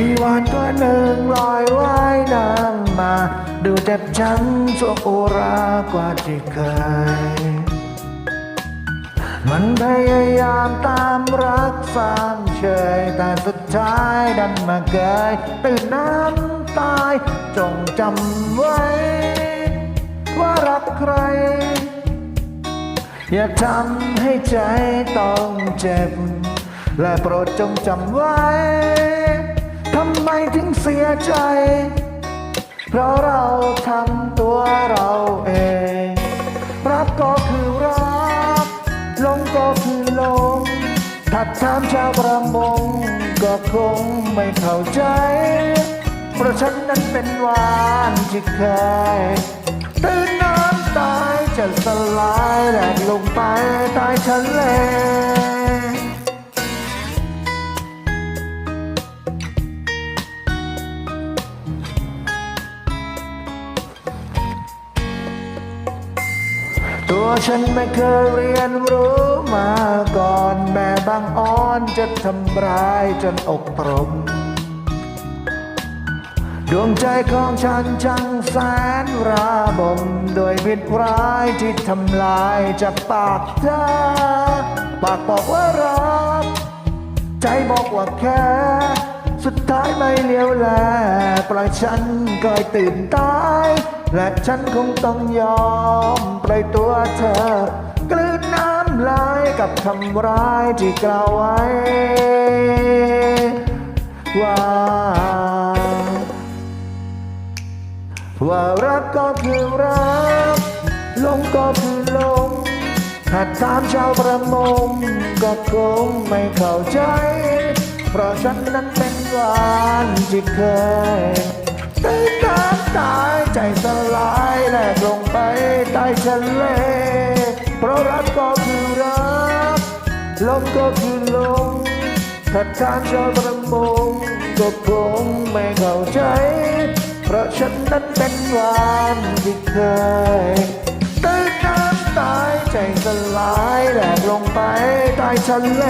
มีวานตัวหนึ่งลอยว่ายน้ำมา ดูเจ็บช้ำสวกอุรากว่าที่เคย มันพยายามตามรักสามเชยแต่สุดท้ายดันมาเกยตื่นน้ำตาย จงจำไว้ ว่ารักใคร อย่าทำให้ใจต้องเจ็บ และโปรดจงจำไว้ ทำไมถึงเสียใจ เพราะเราทำตัวเราเอง รักก็คือรักหลงก็คือหลงถ้าถามชาวประมงก็คงไม่เข้าใจ เพราะฉันนั้นเป็นวานที่เคยตื่นน้ำตายจะสลายแหลกลงไปใต้ทะเล ตัวฉันไม่เคยเรียนรู้มาก่อนแม่บางอ้อนจะทำร้ายจนอกตรม ดวงใจของฉันช่างแสนระบมโดยพิษร้ายที่ทำลายจากปากเธอปากบอกว่ารัก ใจบอกว่าแค่สุดท้ายไม่เลี้ยวแลปล่อยฉันก็ตื่นตาย และฉันคงต้องยอม ปล่อยตัวเธอกลืนน้ำลายกับคำร้ายที่กล่าวไว้ ว่า ว่ารักก็คือรักลงก็คือลงถ้าถามชาวประมงก็คงไม่เข้าใจ เพราะฉันนั้นเป็นหวานที่เคยตื่นน้ำตายใจสลาย กลงไปใต้ทะเล เพราะรักก็คือรักลงก็คือลงถ้าถามชาวประมงก็คงไม่เข้าใจ เพราะฉันนั้นเป็นหวานที่เคยตื่นน้ำตายใจสลายแหลกลงไปใต้ทะเล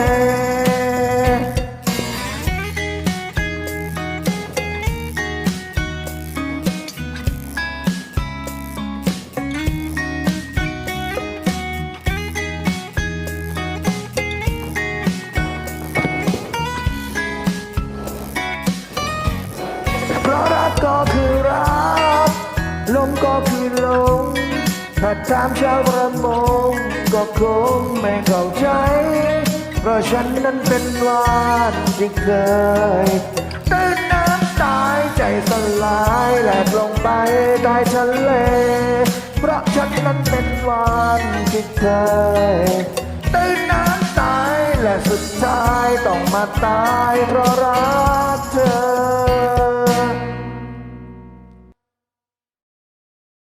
ถ้าถามชาวประมงก็คงไม่เข้าใจ เพราะฉันนั้นเป็นวานที่เคยตื่นน้ำตายใจสลายแหลกลงไปใต้ทะเล เพราะฉันนั้นเป็นวานที่เคยตื่นน้ำตายและสุดท้ายต้องมาตายเพราะรักเธอ